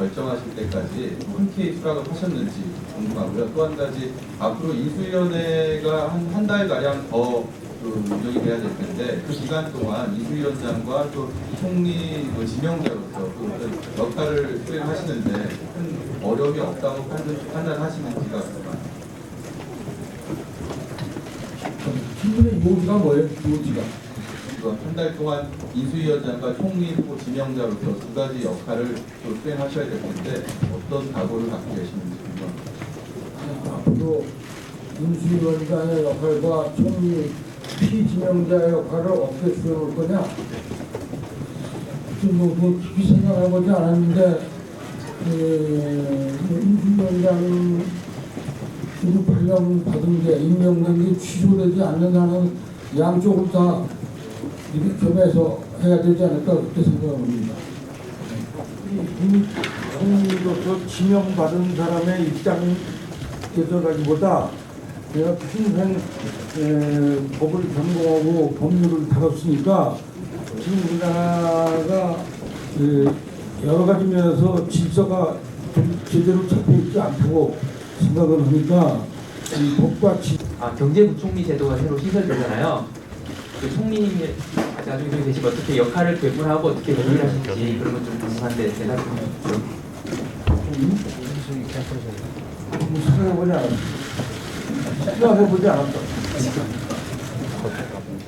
결정하실 때까지 흔쾌히 수락을 하셨는지 궁금하고요. 또 한 가지 앞으로 인수위원회가 한 한 달 가량 더 그, 운영이 돼야 될 텐데 그 기간 동안 인수위원장과 또 총리 그 지명자로서 그 어떤 역할을 수행하시는데 큰 어려움이 없다고 판단, 판단하시는지가. 질문의 요지가 뭐예요? 요지가. 한 달 동안 인수위원장과 총리 후보 지명자로서 두 가지 역할을 또 수행하셔야 될 텐데 어떤 각오를 갖고 계시는지 궁금합니다. 앞으로 인수위원장의 역할과 총리 피지명자의 역할을 어떻게 수행할 거냐? 지금 뭐 그거 깊이 생각해보지 않았는데 에, 인수위원장 지금 발령 받은 게 임명된 게 취소되지 않는 한은 양쪽을 다 이렇게 겸해서 해야 되지 않을까 그렇게 생각합니다. 총리로서 지명받은 사람의 입장에서라기보다 내가 평생 에, 법을 전공하고 법률을 다뤘으니까 지금 우리나라가 그 여러 가지 면에서 질서가 좀 제대로 잡혀 있지 않다고 생각을 하니까 이 법과 질 아, 경제부총리 제도가 새로 시설되잖아요. 그 총리님이 나중에 좀 계시면 어떻게 역할을 배분하고 어떻게 조율하실지 그런 건 좀 궁금한데 대답 좀 해주세요. 생각해보지 않았어. 생각해보지 않았어.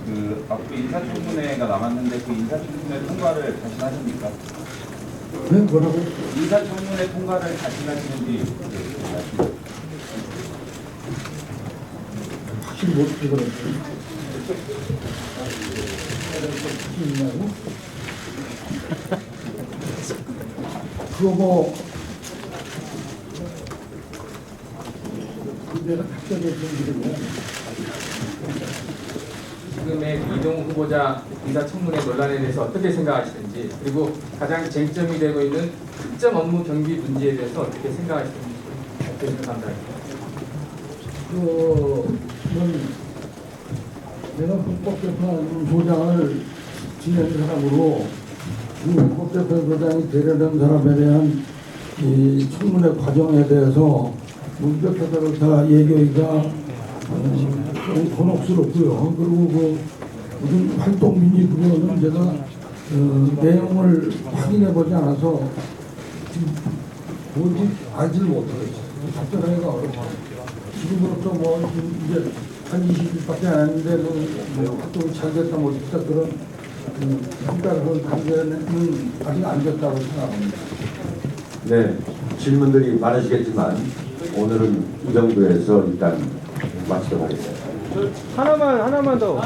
그 앞으로 인사청문회가 남았는데 그 인사청문회 통과를 다시 하십니까? 왜 뭐라고? 인사청문회 통과를 다시 하시는지 확실히 못. 있냐고? 그거 뭐 내가 답변해 준 게. 지금의 이동 후보자 인사청문회 논란에 대해서 어떻게 생각하시는지 그리고 가장 쟁점이 되고 있는 특정 업무 경비 문제에 대해서 어떻게 생각하시는지 어떻게 생각합니다. 그는 내가 헌법재판 소장을 지낸 사람으로 이 헌법재판 소장이 되려는 사람에 대한 이 청문회 과정에 대해서 문제타다를 다 얘기하기가 어, 좀 곤혹스럽고요. 그리고 그 무슨 활동민지 그거는 제가 어, 내용을 확인해 보지 않아서 뭔지 알지를 못하겠어요. 답변하기가 어렵고 지금으로부터 뭐 이제 한 20일밖에 안 했는데 뭐 활동이 잘 됐다 못했다 그런 그 평가를 단계는 아직 안 됐다고 생각합니다. 네, 질문들이 많으시겠지만 오늘은 이 정도에서 일단 마치도록 하겠습니다. 하나만 하나만 더.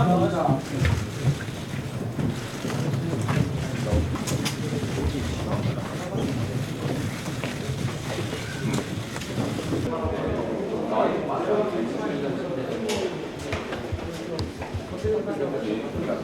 Obrigado.